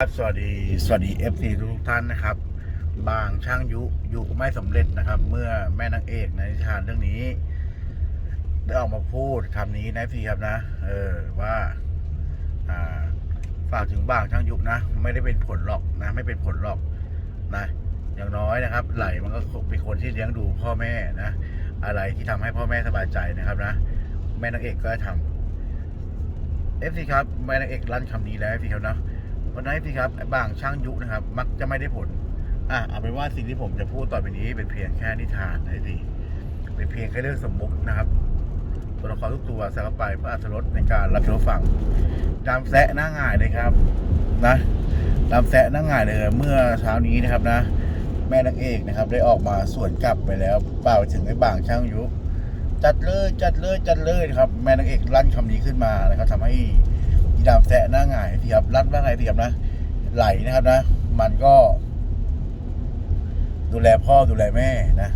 ครับสวัสดีสวัสดี FC ทุกท่านนะครับ บางช่างยุยุไม่สำเร็จนะครับ เมื่อแม่นางเอกในนิทานเรื่องนี้ ได้ออกมาพูดคำนี้นะพี่ครับนะ เออว่าอ่าฝากถึงบางช่างยุนะ ไม่ได้เป็นผลหรอกนะ ไม่เป็นผลหรอกนะ อย่างน้อยนะครับ ไหลมันก็เป็นคนที่เลี้ยงดูพ่อแม่นะ อะไรที่ทำให้พ่อแม่สบายใจนะครับนะ แม่นางเอกก็ทำ FC ครับแม่นางเอกลั่นคำนี้แล้วพี่ครับนะ วันนี้สิครับบางช่างยุนะครับ มักจะไม่ได้ผล อะเอาเป็นว่าสิ่งที่ผมจะพูดต่อไปนี้เป็นเพียงแค่นิทานนะสิเป็นเพียงแค่เรื่องสมมุตินะครับตัวละครทุกตัวส่เข้าไปเพื่ออรรถรสในการรับชมฟังดามแซะหน้าง่ายเลยครับ นะดามแซะหน้าง่ายเลยเมื่อเช้านี้นะครับนะ แม่นางเอกนะครับ ได้ออกมาสวนกลับไปแล้วเปล่าถึงไอ้บางช่างยุจัดเลยจัดเลยจัดเลยครับ แม่นางเอกลั่นคำนี้ขึ้นมานะครับทำให้ อีดามแซะหน้าหงายพี่ครับรัดว่าไงพี่ครับนะ ไหลนะครับนะ มันก็ ดูแลพ่อดูแลแม่นะ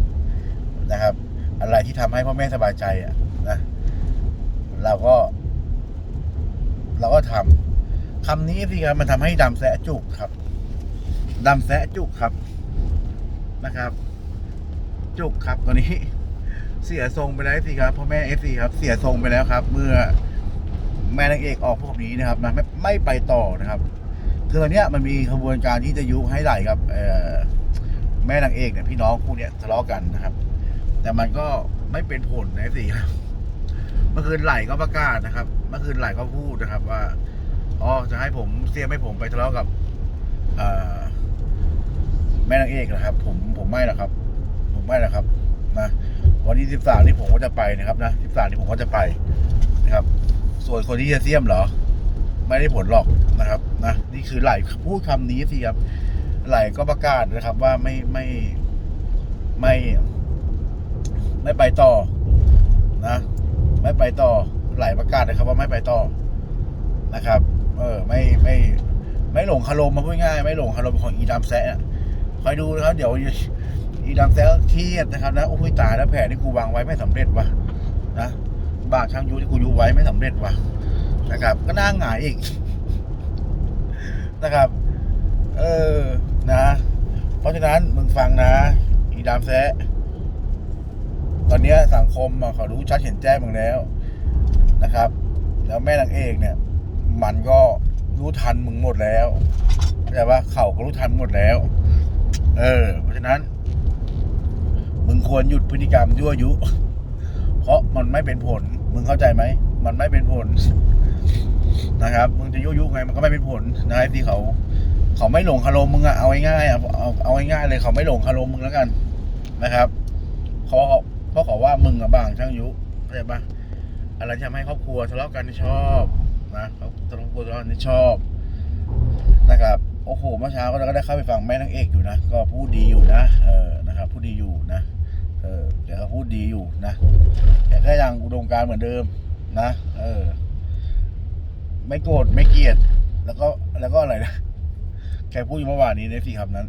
นะครับ อะไรที่ทำให้พ่อแม่สบายใจอะนะเราก็ เราก็ทำคำนี้พี่ครับมันทำให้ดำแสะจุกครับดำแสะจุกครับนะครับ จุกครับตอนนี้ เสียทรงไปแล้วสิครับพ่อแม่เอฟซีครับ เสียทรงไปแล้วครับ เมื่อ แม่นางเอกออกพวกนี้นะครับนะไม่ไม่ไปต่อนะครับ คือตอนเนี้ยมันมีขบวนการที่จะยุให้ไหลกับแม่นางเอกเนี่ยพี่น้องคู่เนี้ยทะเลาะกันนะครับ แต่มันก็ไม่เป็นผลนะสิครับเมื่อคืนไหลก็ประกาศนะครับ เมื่อคืนไหลก็พูดนะครับ ว่าอ๋อจะให้ผมเสียมให้ผมไปทะเลาะกับแม่นางเอกนะครับ ผมผมไม่หรอกครับ ผมไม่หรอกครับนะวันที่สิบสามนี่ผมก็จะไปนะครับนะสิบสามนี่ผมก็จะไปนะครับ ส่วนคนที่จะเสียมเหรอ ไม่ได้ผลหรอกนะครับนะนี่คือไหลพูดคำนี้สิครับ ไหลก็ประกาศนะครับ ว่าไม่ไม่ไม่ ไม่ไปต่อนะ ไม่ไปต่อไหลประกาศนะครับ ว่าไม่ไปต่อนะครับ เออ ไม่ไม่ ไม่หลงคารมมาพูดง่ายไม่หลงคารมของอีดามแซะคอยดูนะครับเดี๋ยวอีดามแซะเครียดนะครับนะโอ้ยตายแล้วแผนที่กูวางไว้ไม่สำเร็จวะนะ บางช่างยุที่กูยุไว้ไม่สำเร็จว่ะนะครับ ก็น่าหงายอีกนะครับ เออนะ เพราะฉะนั้นมึงฟังนะอีดามแซะตอนเนี้ยสังคมเขารู้ชัดเห็นแจ้งมึงแล้วนะครับ แล้วแม่นางเอกเนี่ย มันก็รู้ทันมึงหมดแล้วแต่ว่าเขาก็รู้ทันหมดแล้ว เออ เพราะฉะนั้น มึงควรหยุดพฤติกรรมยั่วยุ เพราะมันไม่เป็นผล มึงเข้าใจไหม มันไม่เป็นผลนะครับ มึงจะยั่ยุไงมันก็ไม่เป็นผลนะครับที่เขา เขาไม่หลงคารมมึงอะเอาง่ายๆอะเอาเอาง่ายๆเลยเขาไม่หลงคารมมึงแล้วกันนะครับเขาเขาเพราะเขาว่ามึงอะบางช่างยุเข้าใจปะอะไรที่ทำให้ครอบครัวทะเลาะกันที่ชอบนะครอบครัวทะเลาะกันที่ชอบนะครับโอ้โหเมื่อเช้าก็เราก็ได้เข้าไปฟังแม่นางเอกอยู่นะ ก็พูดดีอยู่นะ เออนะครับพูดดีอยู่นะ เออแกก็พูดดีอยู่นะแกก็ยังอุดมการเหมือนเดิมนะ เออ ไม่โกรธไม่เกลียด แล้วก็แล้วก็อะไรนะแกพูดอยู่เมื่อวานนี้ในสี่คำนั้น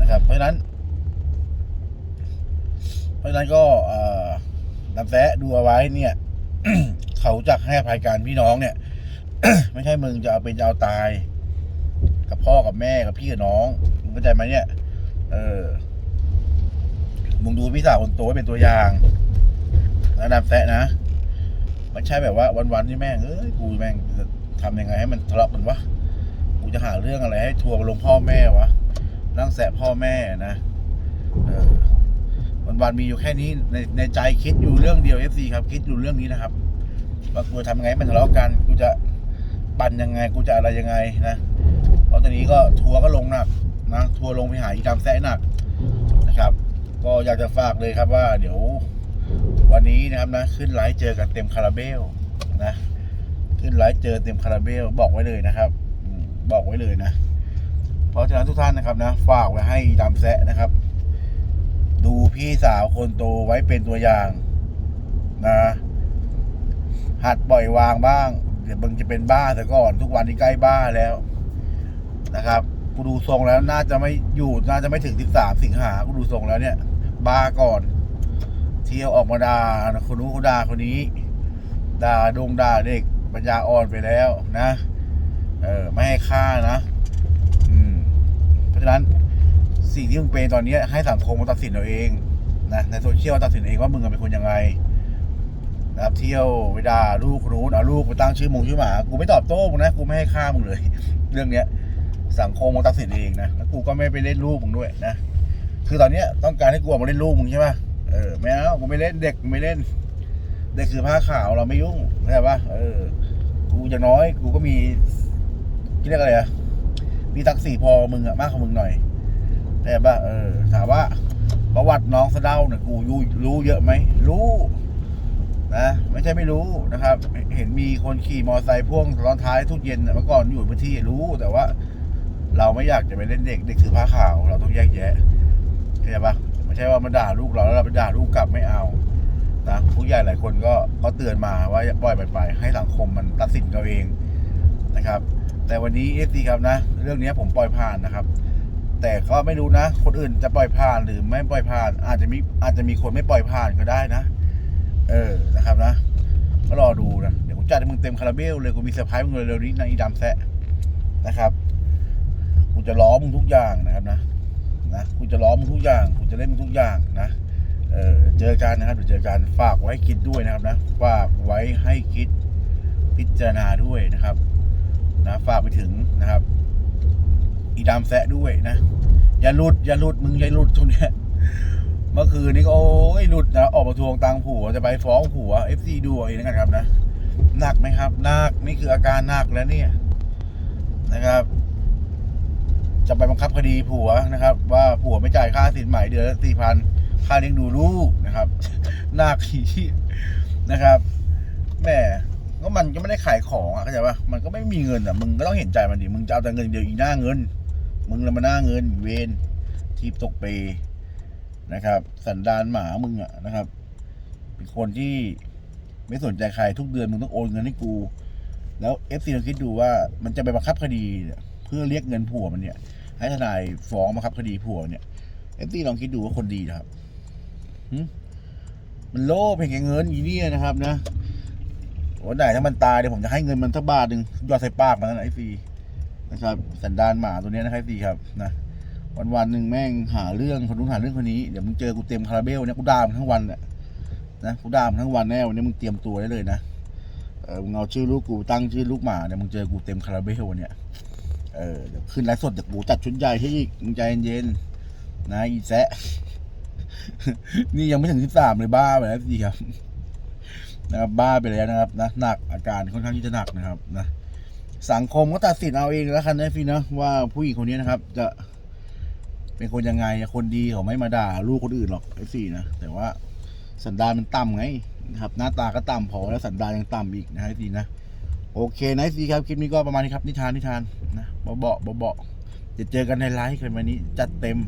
นะครับ เพราะฉะนั้น เพราะฉะนั้นก็เอ่อนำแซะดูเอาไว้เนี่ย เขาจักให้อภัยการพี่น้องเนี่ย ไม่ใช่มึงจะเอาเป็นจะเอาตาย กับพ่อกับแม่กับพี่กับน้องมึงเข้าใจไหมเนี่ย เออ มึงดูพี่สาวคนโตไว้เป็นตัวอย่างแล้วนำแซะนะไม่ใช่แบบว่าวันๆที่แม่งเอ้ยกูแม่งจะทำยังไงให้มันทะเลาะกันวะกูจะหาเรื่องอะไรให้ทัวร์ลงพ่อแม่วะนั่งแสะพ่อแม่นะเออวันวันๆมีอยู่แค่นี้ในในใจคิดอยู่เรื่องเดียวเอฟซีครับ คิดอยู่เรื่องนี้นะครับว่ากูทำยังไงมันทะเลาะกันกูจะปั่นยังไงกูจะอะไรยังไงนะเพราะตอนนี้ก็ทัวร์ก็ลงหนักนะทัวร์ลงไปหาอีดำแสะหนักนะครับ ก็อยากจะฝากเลยครับว่า เดี๋ยววันนี้นะครับนะ ขึ้นไลฟ์เจอกันเต็มคาราเบลนะ ขึ้นไลฟ์เจอเต็มคาราเบลบอกไว้เลยนะครับบอกไว้เลยนะ เพราะฉะนั้นทุกท่านนะครับนะ ฝากไว้ให้ดำแซะนะครับ ดูพี่สาวคนโตไว้เป็นตัวอย่างนะหัดปล่อยวางบ้าง เดี๋ยวมึงจะเป็นบ้าซะก่อน ทุกวันนี้ใกล้บ้าแล้วนะครับ กูดูทรงแล้วน่าจะไม่อยู่น่าจะไม่ถึงสิบสามสิงหากูดูทรงแล้วเนี่ย บ้าก่อน เที่ยวออกมาดา่าคนนู้นคนด่าคนนี้ด่าดงด่าเด็กปัญญาอ่อนไปแล้วนะ เออไม่ให้ค่านะเพราะฉะนั้นสิ่งที่มึงเป็นตอนนี้ให้สังคมมาตัดสินเอาเองนะในโซเชียลตัดสินเองว่ามึงเป็นคนยังไงนะเที่ยวไปด่าลูกคนนู้เอาลูกไปตั้งชื่อมงชื่อหมา กูไม่ตอบโต้มึงนะ กูไม่ให้ค่ามึงเลย เรื่องเนี้ย สังคมมาตัดสินเองนะแล้วกูก็ไม่ไปเล่นลูกมึงด้วยนะ คือตอนเนี้ยต้องการให้กูออกมาเล่นลูกมึงใช่ป่ะเออไม่เอากูไม่เล่นเด็กไม่เล่นเด็กคือผ้าขาวเราไม่ยุ่งเข้าใจป่ะเออ กูอย่างน้อย กูก็มีเรียกอะไรอะมีตักสีพอมึงอะมากกว่ามึงหน่อยเข้าใจป่ะเออถามว่าประวัติน้องสะเดาเนี่ยกูรู้รู้เยอะไหมรู้นะไม่ใช่ไม่รู้นะครับ เห็นมีคนขี่มอเตอร์ไซค์พ่วงตอนท้ายทุกเย็นเมื่อก่อนอยู่พื้นที่รู้แต่ว่า เราไม่อยากจะไปเล่นเด็กเด็กคือผ้าขาว เราต้องแยกแยะ เข้าใจปะไม่ใช่ว่ามาด่าลูกเราแล้วเราไปด่าลูกกลับไม่เอานะผู้ใหญ่หลายคนก็ก็เตือนมาว่าอย่าปล่อยไปให้สังคมมันตัดสินเราเองนะครับ แต่วันนี้เอสซีครับนะ เรื่องนี้ผมปล่อยผ่านนะครับ แต่ก็ไม่รู้นะ คนอื่นจะปล่อยผ่านหรือไม่ปล่อยผ่าน อาจจะมีอาจจะมีคนไม่ปล่อยผ่านก็ได้นะ เออนะครับนะ ก็รอดูนะเดี๋ยวผมจัดให้มึงเต็มคาราเบลเลยกูมีเซอร์ไพรส์มึงเร็วๆนี้นะอีดำแซะนะครับกูจะล้อมึงทุกอย่างนะครับนะ นะกูจะล้อมึงทุกอย่างกูจะเล่นมึงทุกอย่างนะเออเจอกันนะครับเดี๋ยวเจอกันฝากไว้คิดด้วยนะครับนะฝากไว้ให้คิดพิจารณาด้วยนะครับนะฝากไปถึงนะครับ อีดามแซะด้วยนะ อย่าหลุด อย่าหลุดมึงอย่าหลุดตรงเนี้ยเมื่อคืนนี้ก็โอ้ยหลุดนะออกมาทวงตังผัวจะไปฟ้องผัว FC ดูเอาเองนะครับนะหนักไหมครับหนักนี่คืออาการหนักแล้วเนี่ยนะครับ จะไปบังคับคดีผัวนะครับ ว่าผัวไม่จ่ายค่าสินใหม่เดือนละสี่พันค่าเลี้ยงดูลูกนะครับหน้าขี้นะครับแม่ก็มันก็ไม่ได้ขายของอะเข้าใจปะมันก็ไม่มีเงินอะมึงก็ต้องเห็นใจมันดิมึงจะเอาแต่เงินเดียวอีหน้าเงิน มึงเลยมาหน้าเงิน เวนทีบตกเปนะครับ สันดานหมามึงอะนะครับเป็นคนที่ไม่สนใจใครทุกเดือนมึงต้องโอนเงินให้กู แล้วเอฟซีลองคิดดูว่ามันจะไปบังคับคดีเนี่ย พื่อเรียกเงินผัวมันเนี่ย ให้ทนายฟ้องบังคับคดีผัวเนี่ยเอฟซีลองคิดดูว่าคนดีนะครับมันโลภเห็นแก่เงินอีเนี่ยนะครับนะวันไหนถ้ามันตายเดี๋ยวผมจะให้เงินมันทักบาทหนึ่งยอดใส่ปากมันนะไอซีนะครับสันดานหมาตัวนี้นะครับไอซีครับนะวันวันหนึ่งแม่งหาเรื่องคนนู้นหาเรื่องคนนี้เดี๋ยวมึงเจอกูเต็มคาราเบลเนี่ยกูด่ามันทั้งวันแหละนะกูด่ามันทั้งวันแน่วันนี้มึงเตรียมตัวได้เลยนะเออมึงเอาชื่อลูกกูตั้งชื่อลูกหมาเนี่ยมึงเจอกูเต็มคาราเบลวันเนี่ย เออเดี๋ยวขึ้นไลฟ์สดเดี๋ยวกูจัดชุดใหญ่ให้อีกมึงใจเย็นๆนะอีแซะ นี่ยังไม่ถึงที่สามเลยบ้าไปแล้วสิครับนะครับบ้าไปแล้วนะครับนะหนักอาการค่อนข้างที่จะหนักนะครับนะสังคมก็ตัดสินเอาเองแล้วกันนะพี่นะว่าผู้หญิงคนนี้นะครับ จะเป็นคนยังไงคนดีเขาไม่มาด่าลูกคนอื่นหรอกไอ้สี่นะแต่ว่าสันดานมันต่ำไงนะครับ หน้าตาก็ต่ำพอแล้วสันดานยังต่ำอีกนะฮะทีนะ โอเคไนท์ซีครับ คลิปนี้ก็ประมาณนี้ครับ นิทานนิทานนะเบาๆเบาเบาจะเจอกันในไลฟ์กันวันนี้ จัดเต็ม